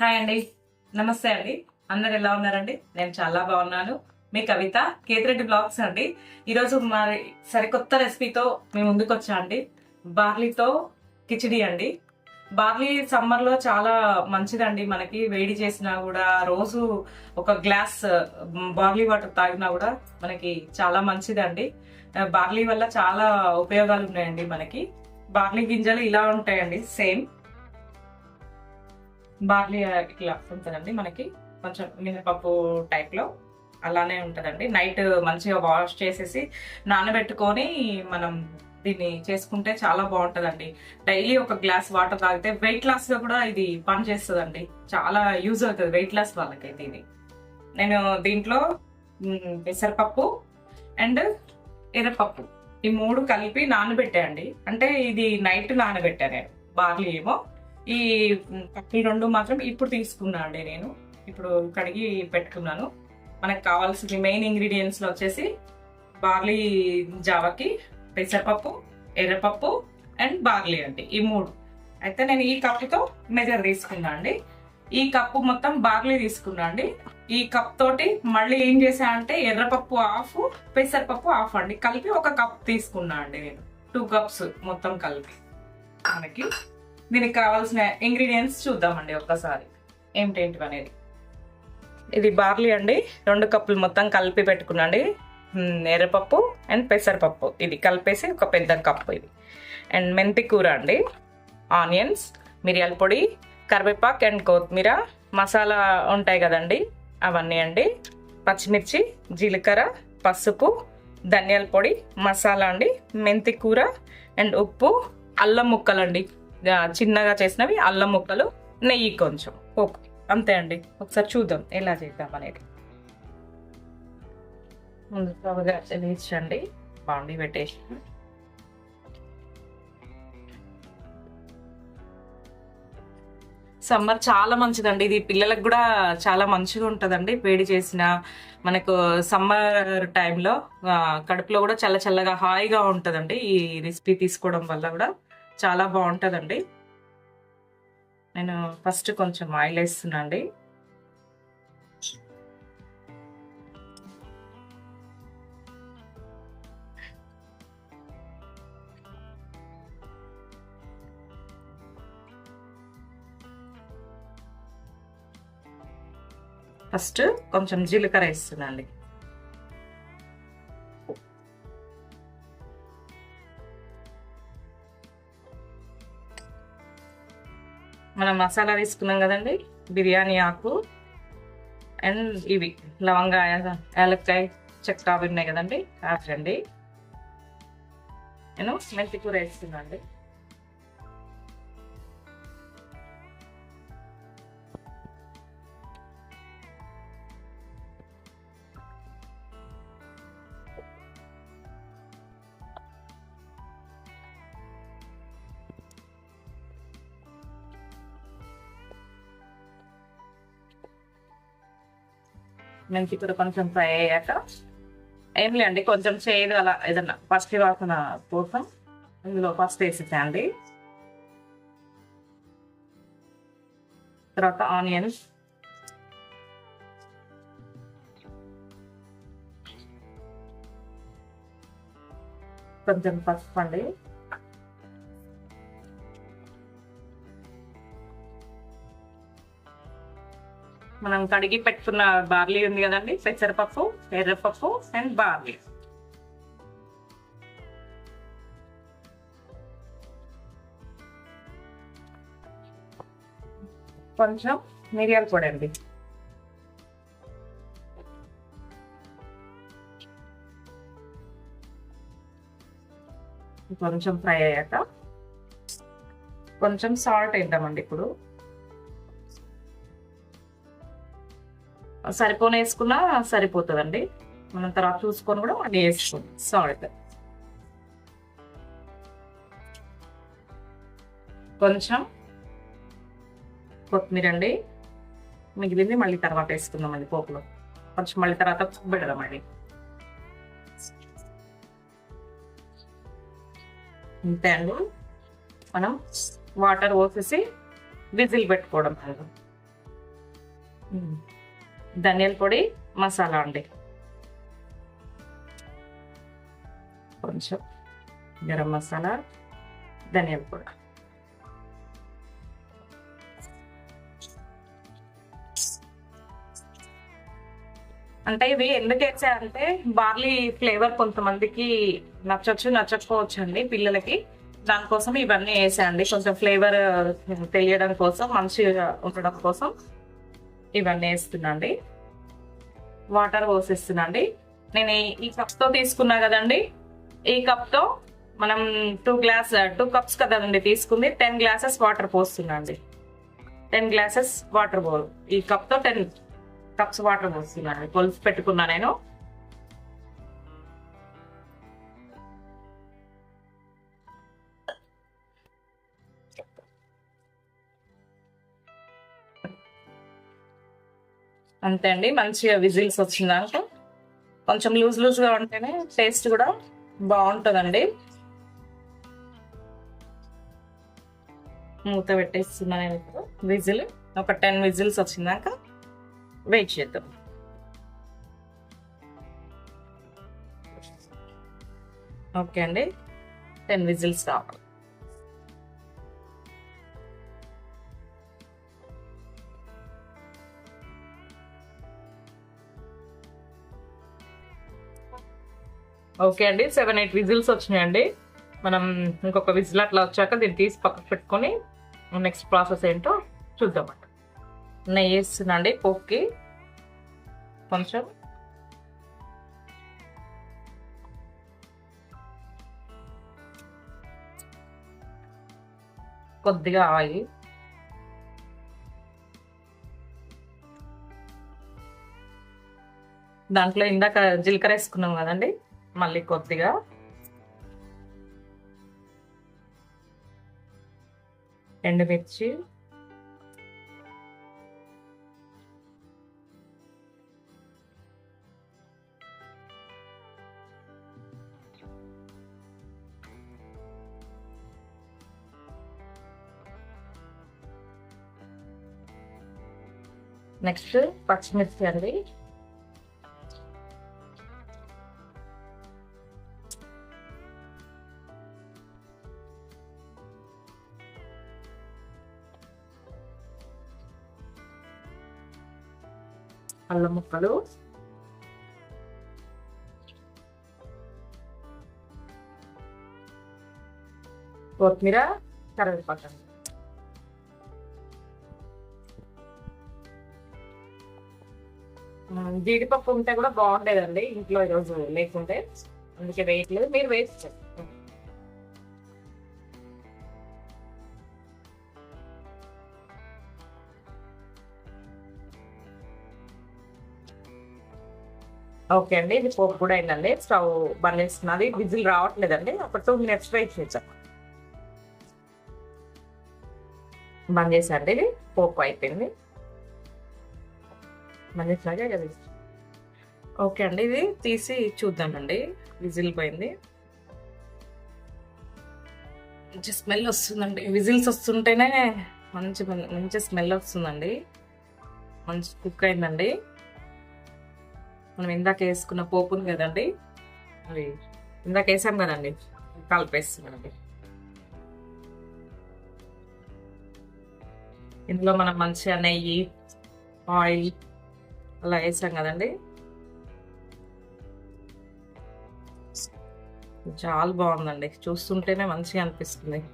Hi అండి. నమస్తే అండి. అందరు ఎలా ఉన్నారండి? నేను చాలా బాగున్నాను. మీ కవిత కేతిరెడ్డి బ్లాగ్స్ అండి. ఈరోజు మరి సరికొత్త రెసిపీతో మేము ముందుకు వచ్చా అండి. బార్లీతో కిచిడి అండి. బార్లీ సమ్మర్లో చాలా మంచిదండి. మనకి వేడి చేసినా కూడా రోజు ఒక గ్లాస్ బార్లీ వాటర్ తాగినా కూడా మనకి చాలా మంచిదండి. బార్లీ వల్ల చాలా ఉపయోగాలు ఉన్నాయండి మనకి. బార్లీ గింజలు ఇలా ఉంటాయండి సేమ్. బార్లీ ఇట్లా ఉంటుందండి మనకి. కొంచెం మినపప్పు టైప్లో అలానే ఉంటుందండి. నైట్ మంచిగా వాష్ చేసేసి నానబెట్టుకొని మనం దీన్ని చేసుకుంటే చాలా బాగుంటుందండి. డైలీ ఒక గ్లాస్ వాటర్ తాగితే వెయిట్ లాస్గా కూడా ఇది పని చేస్తుందండి చాలా యూజ్ అవుతుంది వెయిట్ లాస్ వాళ్ళకైతే ఇది నేను దీంట్లో పెసరపప్పు అండ్ ఎర్రపప్పు ఈ మూడు కలిపి నానబెట్టాయండి అంటే ఇది నైట్ నానబెట్టా నేను. బార్లీ ఏమో. ఈ ఈ రెండు మాత్రం ఇప్పుడు తీసుకున్నా అండి నేను. ఇప్పుడు కడిగి పెట్టుకున్నాను. మనకు కావాల్సిన మెయిన్ ఇంగ్రీడియంట్స్లో వచ్చేసి బార్లీ జావకి పెసరపప్పు ఎర్రపప్పు అండ్ బార్లీ అండి. ఈ మూడు. అయితే నేను ఈ కప్పుతో మెజర్ తీసుకున్నా అండి. ఈ కప్పు మొత్తం బార్లీ తీసుకున్నా అండి. ఈ కప్ తోటి మళ్ళీ ఏం చేసా అంటే ఎర్రపప్పు హాఫ్ పెసరపప్పు హాఫ్ అండి. కలిపి ఒక కప్ తీసుకున్నా అండి నేను. టూ కప్స్ మొత్తం కలిపి. మనకి దీనికి కావాల్సిన ఇంగ్రీడియంట్స్ చూద్దామండి ఒక్కసారి. ఏమిటేంటివి అనేది? ఇది బార్లీ అండి. రెండు కప్పులు మొత్తం కలిపి పెట్టుకున్నాండి. ఎర్రపప్పు అండ్ పెసరపప్పు. ఇది కలిపేసి ఒక పెద్ద కప్పు ఇది. అండ్ మెంతి కూర అండి. ఆనియన్స్ మిరియాల పొడి కరివేపాకు అండ్ కొత్తిమీర మసాలా ఉంటాయి కదండి. అవన్నీ అండి. పచ్చిమిర్చి జీలకర్ర పసుపు ధనియాల పొడి మసాలా అండి మెంతి కూర అండ్ ఉప్పు అల్లం ముక్కలండి. చిన్నగా చేసినవి అల్లం ముక్కలు నెయ్యి కొంచెం. పోపు అంతే అండి. ఒకసారి చూద్దాం ఎలా చేద్దాం అనేది. ముందు త్వరగా బాగుండి పెట్టేసి. సమ్మర్ చాలా మంచిదండి. ఇది పిల్లలకు కూడా చాలా మంచిగా ఉంటుందండి. వేడి చేసిన మనకు సమ్మర్ టైంలో కడుపులో కూడా చల్ల చల్లగా హాయిగా ఉంటుందండి ఈ రెసిపీ తీసుకోవడం వల్ల కూడా. చాలా బాగుంటుందండి. నేను ఫస్ట్ కొంచెం ఆయిల్ వేస్తున్నాండి ఫస్ట్ కొంచెం జీలకర్ర వేస్తున్నాండి మనం మసాలా వేసుకున్నాం కదండి బిర్యానీ ఆకు అండ్ ఇవి లవంగా యాలక్కాయ చెక్క అవి ఉన్నాయి కదండి ఆకండి నేను మెంతి కూర అండి. మెంతి కూర కొంచెం ఫ్రై అయ్యాక. ఏం లేండి కొంచెం చేదు అలా ఏదన్నా పసుపు వాసన కోసం ఇందులో ఫస్ట్ వేసేసండి తర్వాత ఆనియన్స్ కొంచెం పసుపు అండి. మనం కడిగి పెట్టుకున్న బార్లీ ఉంది కదండి పెసరపప్పు ఎర్రపప్పు అండ్ బార్లీ. కొంచెం మిరియాల పొడి అండి. కొంచెం ఫ్రై అయ్యాక కొంచెం సాల్ట్ వేద్దామండి ఇప్పుడు. సరిపోని వేసుకున్నా సరిపోతుందండి. మనం తర్వాత చూసుకొని కూడా అది వేసుకోండి సాల్ట్. కొంచెం కొత్తిమీర అండి మిగిలింది మళ్ళీ తర్వాత వేసుకుందాం అండి పోపులో. కొంచెం మళ్ళీ తర్వాత పెడదాం అండి. అంతే అండి. మనం వాటర్ పోసేసి విజిల్ పెట్టుకోవడం. ధనియాల పొడి మసాలా అండి. కొంచెం గరం మసాలా ధనియాల పొడి. అంటే ఇవి ఎందుకు వేసాయంటే బార్లీ ఫ్లేవర్ కొంతమందికి నచ్చచ్చు నచ్చకపోవచ్చు అండి పిల్లలకి. దానికోసం ఇవన్నీ వేసాయండి కొంచెం ఫ్లేవర్ తెలియడం కోసం మంచిగా ఉండడం కోసం. ఇవన్నీ వేస్తున్నాండి వాటర్ పోసేస్తున్నాండి నేను ఈ- కప్తో తీసుకున్నా కదండి. ఈ కప్తో మనం టూ గ్లాస్ టూ కప్స్ కదండి తీసుకుంది. టెన్ గ్లాసెస్ వాటర్ పోస్తున్నాండి టెన్ గ్లాసెస్ వాటర్ పో ఈ కప్తో టెన్ కప్స్ వాటర్ పోస్తున్నాను కొలిసి పెట్టుకున్నా నేను. అంతే అండి మంచిగా విజిల్స్ వచ్చిందాక కొంచెం లూజ్ లూజ్గా ఉంటేనే టేస్ట్ కూడా బాగుంటుందండి. మూత పెట్టేస్తున్నాను నేను ఇప్పుడు. విజిల్ ఒక టెన్ విజిల్స్ వచ్చిందాక వెయిట్ చేద్దాం. ఓకే అండి టెన్ విజిల్స్ రావాలి. ఓకే అండి. సెవెన్ ఎయిట్ విజిల్స్ వచ్చినాయండి. మనం ఇంకొక విజిల్ అట్లా వచ్చాక దీన్ని తీసి పక్కకు పెట్టుకొని నెక్స్ట్ ప్రాసెస్ ఏంటో చూద్దామంట నెయ్యి వేస్తున్నాండి పోక్కి కొంచెం. కొద్దిగా ఆయిల్. దాంట్లో ఇందాక జీలకర్ర వేసుకున్నాం కదండి. మళ్ళీ కొద్దిగా. ఎండుమిర్చి. నెక్స్ట్ పచ్చిమిర్చి అండి. అల్లం ముక్కలు. కొత్తిమీర కరివేపాకు. జీడిపప్పు ఉంటే కూడా బాగుండేదండి ఇంట్లో ఈరోజు లేకుంటే. అందుకే వేయట్లేదు మీరు వేసి ఓకే అండి ఇది పోపు కూడా అయిందండి. స్టవ్ బంద్ చేస్తున్నది విజిల్ రావట్లేదండి. ఒక టూ మినిట్స్ వెయిట్ చేద్దాం. బంద్ చేసండి ఇది పోపు అయిపోయింది. బంద్ చేసినాక ఓకే అండి ఇది తీసి చూద్దామండి. విజిల్ పోయింది. మంచి స్మెల్ వస్తుందండి. విజిల్స్ వస్తుంటేనే మంచి మంచి స్మెల్ వస్తుందండి. మంచి కుక్ అయిందండి. మనం ఇందాక వేసుకున్న పోపు ఉంది కదండి? అది ఇందాక వేసాం కదండి? కలిపేస్తున్నామండి. ఇందులో మనం మంచిగా నెయ్యి ఆయిల్ అలా వేసాం కదండి? చాలా బాగుందండి. చూస్తుంటేనే మంచిగా అనిపిస్తుంది.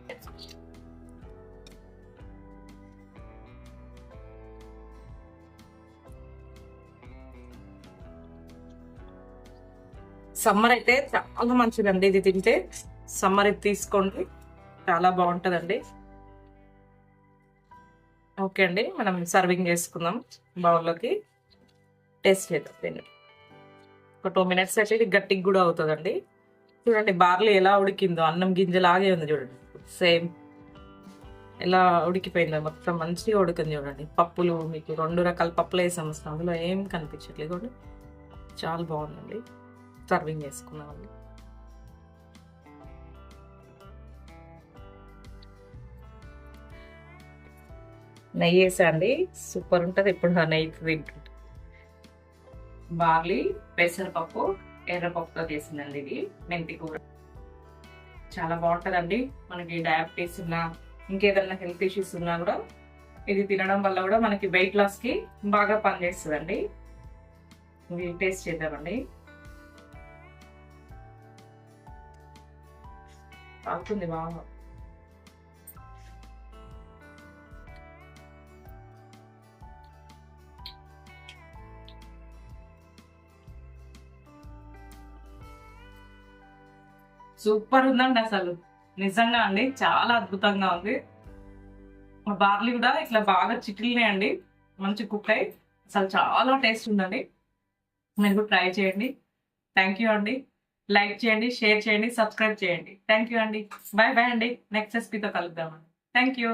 సమ్మర్ అయితే చాలా మంచిదండి ఇది తింటే. సమ్మర్ ఇది తీసుకోండి. చాలా బాగుంటుందండి. ఓకే అండి మనం సర్వింగ్ చేసుకుందాం బౌల్లోకి. టేస్ట్ చేద్దాం దీన్ని. ఒక టూ మినిట్స్ అయితే ఇది గట్టికి కూడా అవుతుందండి. చూడండి బార్లీ ఎలా ఉడికిందో అన్నం గింజలాగే ఉంది చూడండి. సేమ్ ఎలా ఉడికిపోయిందో మొత్తం మంచిగా ఉడికింది చూడండి. పప్పులు మీకు రెండు రకాల పప్పులు వేసాం అందులో ఏం కనిపించట్లేదు చాలా బాగుందండి. సర్వింగ్ చేసుకున్నామండి నెయ్యి వేసా అండి సూపర్ ఉంటుంది. ఇప్పుడు నా నెయ్యి తింటుంది బార్లీ పెసరపప్పు ఎర్రపప్పుతో చేసిందండి ఇది. మెంతి కూర. చాలా బాగుంటుందండి. మనకి డయాబెటీస్ ఉన్నా ఇంకేదైనా హెల్త్ ఇష్యూస్ ఉన్నా కూడా ఇది తినడం వల్ల కూడా మనకి వెయిట్ లాస్కి బాగా పనిచేస్తుందండి. ఇది టేస్ట్ చేద్దామండి. అవుతుంది బాగా సూపర్ ఉందండి అసలు. నిజంగా అండి చాలా అద్భుతంగా ఉంది. బార్లీ కూడా ఇట్లా బాగా చిట్లినాయండి మంచి కుక్ అయి అసలు చాలా టేస్ట్ ఉందండి. మీరు కూడా ట్రై చేయండి. థ్యాంక్ యూ అండి. లైక్ చేయండి షేర్ చేయండి సబ్స్క్రైబ్ చేయండి. థ్యాంక్ యూ అండి. బాయ్ బాయ్ అండి. నెక్స్ట్ రెసిపీతో కలుద్దామండి. Thank you